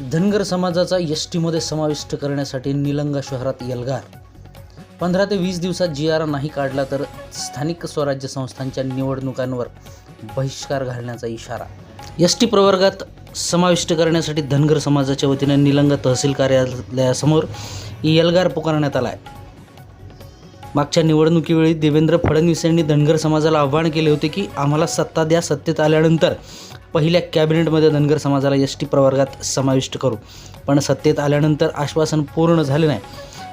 धनगर समाजाचा एस टीमध्ये समाविष्ट करण्यासाठी निलंगा शहरात यलगार. पंधरा ते वीस दिवसात जी आर नाही काढला तर स्थानिक स्वराज्य संस्थांच्या निवडणुकांवर बहिष्कार घालण्याचा इशारा. एस टी प्रवर्गात समाविष्ट करण्यासाठी धनगर समाजाच्या वतीने निलंगा तहसील कार्यालयासमोर यलगार पुकारण्यात आला आहे मागच्या निवडणुकीवेळी देवेंद्र फडणवीस यांनी धनगर समाजाला आव्हान केले होते की आम्हाला सत्ता द्या सत्तेत आल्यानंतर पहिल्या कॅबिनेटमध्ये धनगर समाजाला एस टी प्रवर्गात समाविष्ट करू. पण सत्तेत आल्यानंतर आश्वासन पूर्ण झाले नाही.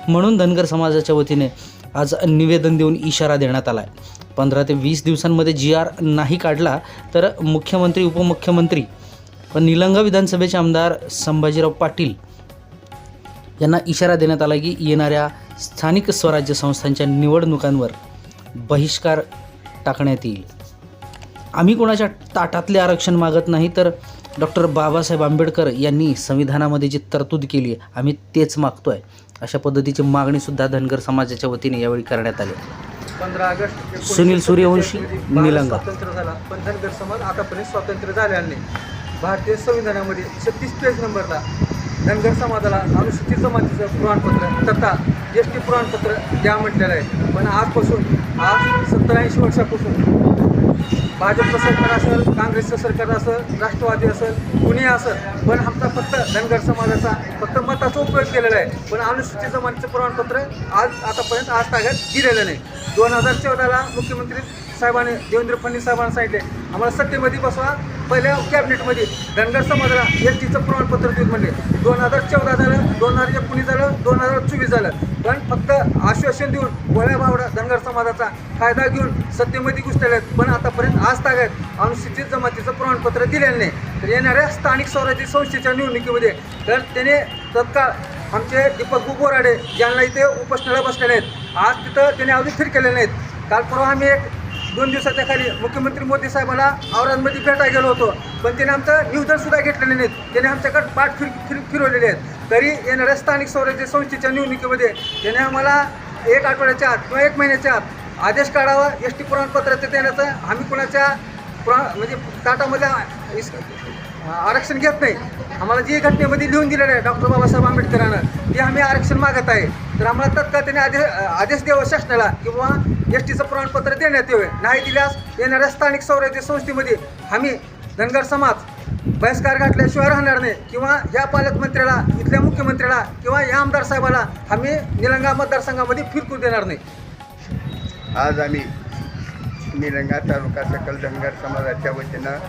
म्हणून धनगर समाजाच्या वतीने आज निवेदन देऊन इशारा देण्यात आला आहे पंधरा ते वीस दिवसांमध्ये जी आर नाही काढला तर मुख्यमंत्री उपमुख्यमंत्री व निलंगा विधानसभेचे आमदार संभाजीराव पाटील यांना इशारा देण्यात आला की येणाऱ्या स्थानिक स्वराज्य संस्थांच्या निवडणुकांवर बहिष्कार टाकण्यात येईल. आम्ही कोणाच्या ताटातले आरक्षण मागत नाही तर डॉक्टर बाबासाहेब आंबेडकर यांनी संविधानामध्ये जी तरतूद केली आहे आम्ही तेच मागतो आहे अशा पद्धतीची मागणीसुद्धा धनगर समाजाच्या वतीने यावेळी करण्यात आली. पंधरा ऑगस्ट सुनील सूर्यवंशी, निलंगा. स्वातंत्र्य झाला पण धनगर समाज आतापर्यंत स्वातंत्र्य झालेला नाही भारतीय संविधानामध्ये छत्तीस पेज नंबरला धनगर समाजाला अनुसूचित जमातीचं प्रमाणपत्र तथा एस टी प्रमाणपत्र द्या म्हटलेलं आहे. पण आजपासून आज सत्तर ऐंशी वर्षापासून भाजपचं सरकार असेल काँग्रेसचं सरकार असेल राष्ट्रवादी असेल कुणी असेल पण आमचा फक्त धनगर समाजाचा फक्त मताचा उपयोग केलेला आहे. पण अनुसूचित जमातीचं प्रमाणपत्र आज आतापर्यंत आज ताब्यात दिलेलं नाही. दोन हजार चौदाला मुख्यमंत्री साहेबांनी देवेंद्र फडणवीस साहेबांना सांगितले आम्हाला सत्तेमध्ये बसवा पहिल्या कॅबिनेटमध्ये धनगर समाजाला एस टीचं प्रमाणपत्र देऊन म्हणले. दोन हजार चौदा झालं दोन हजार एकोणीस झालं दोन हजार चोवीस झालं. पण फक्त आश्वासन देऊन गोळ्या बावडा धनगर समाजाचा फायदा घेऊन सत्तेमध्ये घुसलेले आहेत. पण आतापर्यंत आज तागायत अनुसूचित जमातीचं प्रमाणपत्र दिलेलं नाही. तर येणाऱ्या स्थानिक स्वराज्य संस्थेच्या निवडणुकीमध्ये तर त्याने तत्काळ आमचे दीपक बोराडे ज्यांना इथे उपोषणाला बसलेले आहेत आज तिथं त्याने अगदी फिर केलेले नाहीत. काल परवा आम्ही एक दोन दिवसाच्या खाली मुख्यमंत्री मोदी साहेबाला औरंगाबादमध्ये भेटायला गेलो होतो. पण त्याने आमचं निवेदन घेतलेले नाहीत. त्याने आमच्याकडे पाठ फिर फिर फिरवलेले आहेत. तरी येणाऱ्या स्थानिक स्वराज्य संस्थेच्या निवडणुकीमध्ये त्याने आम्हाला एक आठवड्याच्या आत किंवा एक महिन्याच्या आत आदेश काढावा एस टी प्रमाणपत्राचं देण्याचं आम्ही कुणाच्या प्रा म्हणजे ताटामध्ये आरक्षण घेत नाही. आम्हाला जी घटनेमध्ये लिहून दिलेलं आहे डॉक्टर बाबासाहेब आंबेडकरानं ते आम्ही आरक्षण मागत आहे. तर आम्हाला तत्काळ त्याने आदेश आदेश द्यावा शासनाला किंवा एस टीचं प्रमाणपत्र देण्यात यावे. नाही दिल्यास येणाऱ्या स्थानिक स्वराज्य संस्थेमध्ये आम्ही धनगर समाज बहिष्कार घातल्याशिवाय राहणार नाही किंवा या पालकमंत्र्याला इथल्या मुख्यमंत्र्याला किंवा या आमदार साहेबाला आम्ही निलंगा मतदारसंघामध्ये फिरकू देणार नाही. आज आम्ही निलंगा तालुका सकल धनगर समाजाच्या वतीनं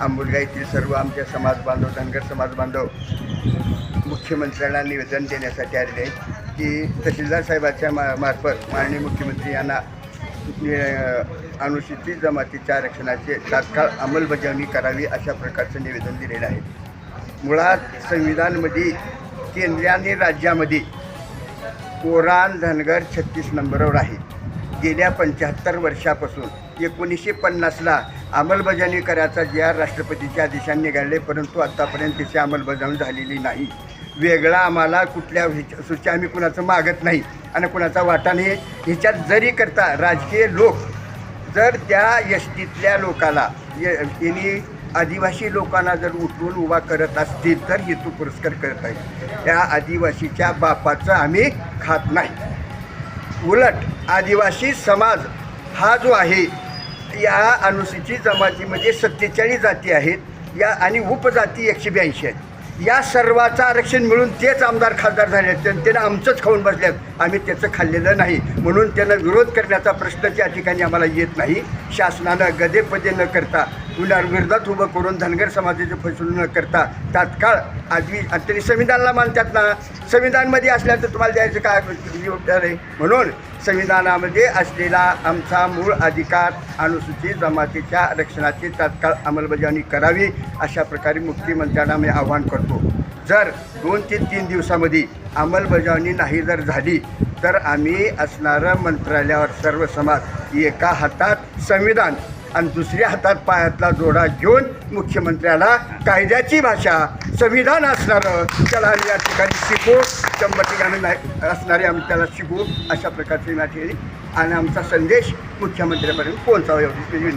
आंबुलगा येथील सर्व आमचे समाज बांधव धनगर समाज बांधव मुख्यमंत्र्यांना निवेदन देण्यासाठी आले की तहसीलदार साहेबाच्या मा मार्फत माननीय मुख्यमंत्री यांना नि- अनुसूचित जमातीच्या आरक्षणाचे तात्काळ अंमलबजावणी करावी अशा प्रकारचं निवेदन दिलेलं आहे. मुळात संविधानमध्ये केंद्र आणि राज्यामध्ये कोरान धनगर छत्तीस नंबरवर आहे. गेल्या पंच्याहत्तर वर्षापासून एकोणीसशे पन्नासला अंमलबजावणी करायचा जे आर राष्ट्रपतीच्या आदेशाने निघाले परंतु आत्तापर्यंत त्याची अंमलबजावणी झालेली नाही. वेगळा आम्हाला कुठल्या सूची आम्ही कुणाचं मागत नाही आणि कुणाचा वाटा नाही. ह्याच्यात जरी करता राजकीय लोक जर त्या यष्टीतल्या लोकाला यांनी आदिवासी लोकांना जर उठवून उभा करत असतील तर हेतू पुरस्कार करत आहे त्या आदिवासीच्या बापाचं आम्ही खात नाही. उलट आदिवासी समाज हा जो आहे या अनुसूचित जमातीमध्ये म्हणजे सत्तेचाळीस जाती आहेत या आणि उपजाती एकशे ब्याऐंशी आहेत. या सर्वाचं आरक्षण मिळून तेच आमदार खासदार झाले आहेत त्यां- त्यानं आमचंच खाऊन बसल्यात आम्ही त्याचं खाल्लेलं नाही. म्हणून त्यांना विरोध करण्याचा प्रश्न त्या ठिकाणी आम्हाला येत नाही. शासनानं गदेपदे न करता विरोधात उभं करून धनगर समाजाची फसवणूक न करता तात्काळ आदवी आणि त्यांनी संविधानाला मानतात ना संविधानमध्ये असल्याचं तुम्हाला द्यायचं काय उत्तर आहे? म्हणून संविधानामध्ये असलेला आमचा मूळ अधिकार अनुसूचित जमातीच्या आरक्षणाची तात्काळ अंमलबजावणी करावी अशा प्रकारे मुख्यमंत्र्यांना मी आवाहन करतो. जर दोन ते तीन दिवसामध्ये अंमलबजावणी नाही जर झाली तर आम्ही असणारं मंत्रालयावर सर्व समाज एका हातात संविधान आणि दुसऱ्या हातात पायातला जोडा घेऊन मुख्यमंत्र्याला कायद्याची भाषा संविधान असणारं त्याला आम्ही या ठिकाणी शिकू शंभर ठिकाणी नाही असणारे आम्ही त्याला शिकू अशा प्रकारचे या ठिकाणी आणि आमचा संदेश मुख्यमंत्र्यापर्यंत पोहोचावा एवढी विनंती.